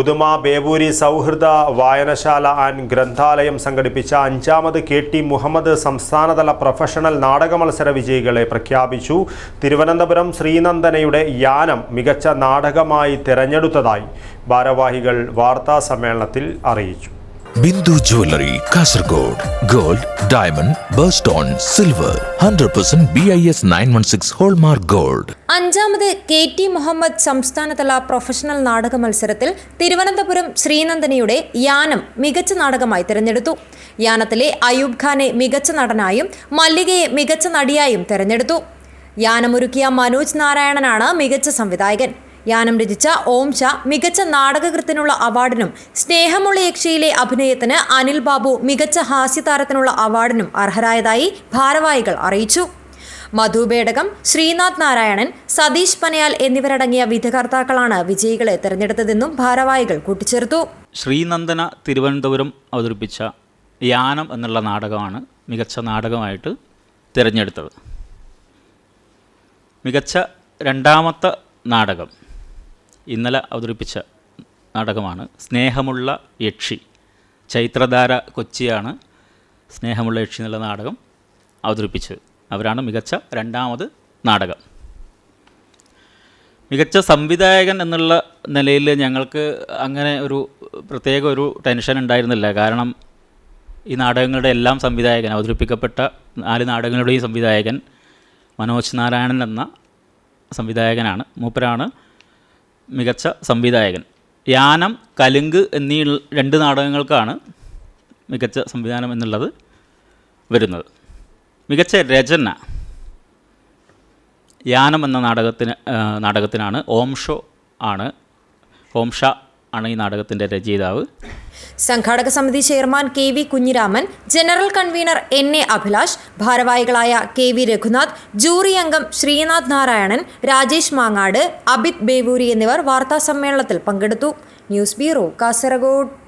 ഉദുമ ബേബൂരി സൗഹൃദ വായനശാല ആൻഡ് ഗ്രന്ഥാലയം സംഘടിപ്പിച്ച അഞ്ചാമത് കെ ടി മുഹമ്മദ് സംസ്ഥാനതല പ്രൊഫഷണൽ നാടക മത്സര വിജയികളെ പ്രഖ്യാപിച്ചു. തിരുവനന്തപുരം ശ്രീനന്ദനയുടെ യാനം മികച്ച നാടകമായി തിരഞ്ഞെടുത്തതായി ഭാരവാഹികൾ വാർത്താ സമ്മേളനത്തിൽ അറിയിച്ചു. Bindu jewellery Kasaragod. Gold diamond birthstone silver. Hundred percent B I S nine one six hallmark gold. അഞ്ചാമത് കെ ടി മുഹമ്മദ് സംസ്ഥാനതല പ്രൊഫഷണൽ നാടക മത്സരത്തിൽ തിരുവനന്തപുരം ശ്രീനന്ദനയുടെ യാനം മികച്ച നാടകമായി തിരഞ്ഞെടുത്തു. യാനത്തിലെ അയൂബ് ഖാനെ മികച്ച നടനായും മല്ലികയെ മികച്ച നടിയായും തിരഞ്ഞെടുത്തു. യാനമൊരുക്കിയ മനോജ് നാരായണനാണ് മികച്ച സംവിധായകൻ. യാനം രചിച്ച ഓം ഷാ മികച്ച നാടകകൃത്തിനുള്ള അവാർഡിനും സ്നേഹമുള്ള യക്ഷിയിലെ അഭിനയത്തിന് അനിൽ ബാബു മികച്ച ഹാസ്യതാരത്തിനുള്ള അവാർഡിനും അർഹരായതായി ഭാരവാഹികൾ അറിയിച്ചു. മധു ബേടകം ശ്രീനാഥ് നാരായണൻ സതീഷ് പനയാൽ എന്നിവരടങ്ങിയ വിധികർത്താക്കളാണ് വിജയികളെ തെരഞ്ഞെടുത്തതെന്നും ഭാരവാഹികൾ കൂട്ടിച്ചേർത്തു. ശ്രീനന്ദന തിരുവനന്തപുരം അവതരിപ്പിച്ച യാനം എന്നുള്ള നാടകമാണ് മികച്ച നാടകമായിട്ട് തിരഞ്ഞെടുത്തത്. മികച്ച രണ്ടാമത്തെ നാടകം ഇന്നലെ അവതരിപ്പിച്ച നാടകമാണ് സ്നേഹമുള്ള യക്ഷി. ചൈത്രധാര കൊച്ചിയാണ് സ്നേഹമുള്ള യക്ഷി എന്നുള്ള നാടകം അവതരിപ്പിച്ചത്. അവരാണ് മികച്ച രണ്ടാമത് നാടകം. മികച്ച സംവിധായകൻ എന്നുള്ള നിലയിൽ ഞങ്ങൾക്ക് അങ്ങനെ ഒരു പ്രത്യേക ഒരു ടെൻഷൻ ഉണ്ടായിരുന്നില്ല. കാരണം ഈ നാടകങ്ങളുടെ എല്ലാം സംവിധായകൻ അവതരിപ്പിക്കപ്പെട്ട നാല് നാടകങ്ങളുടെയും സംവിധായകൻ മനോജ് നാരായണൻ എന്ന സംവിധായകനാണ്. മൂപ്പരാണ് മികച്ച സംവിധായകൻ. യാനം കലുങ്ക് എന്നീ രണ്ട് നാടകങ്ങൾക്കാണ് മികച്ച സംവിധാനം എന്നുള്ളത് വരുന്നത്. മികച്ച രചന. യാനം എന്ന നാടകത്തിന് നാടകത്തിനാണ് ഓംഷോ ആണ്. ഓം ഷാ ആണ് ഈ നാടകത്തിന്റെ രചയിതാവ്. സംഘാടക സമിതി chairman K V Kunhiraman general convener N A Abhilash ഭാരവാഹികളായ കെ വി രഘുനാഥ് ജൂറി അംഗം ശ്രീനാഥ് നാരായണൻ രാജേഷ് മാങ്ങാട് അബിത് ബേവൂരി എന്നിവർ വാർത്താസമ്മേളനത്തിൽ പങ്കെടുത്തു. News bureau Kasaragod.